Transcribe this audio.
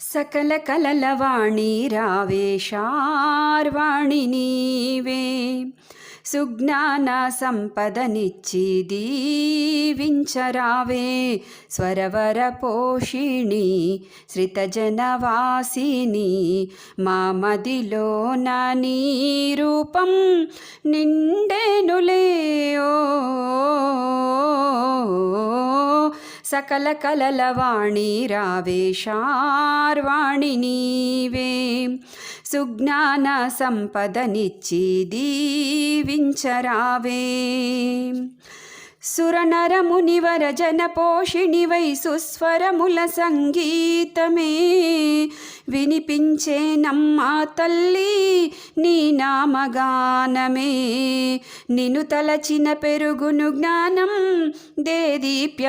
సకల కలల వాణి రావేశార్వాణి నీవే. సుజ్ఞాన సంపదనిచ్చి దీవించరావే స్వరవర పోషిణి శ్రితజనవాసిని. మా మదిలో నీ రూపం నిండేనులే. సకల కలల వాణి రావేశార్వాణి నీవే. సుజ్ఞాన సంపదనిచ్చి దీవించరావే. సురనరమునివర జన పోషిణివై సుస్వరముల సంగీతమే. వినిపించేనమ్మా తల్లి నీ నామగానమే. నిను తలచిన పెరుగును జ్ఞానం దేదీప్యమానమై.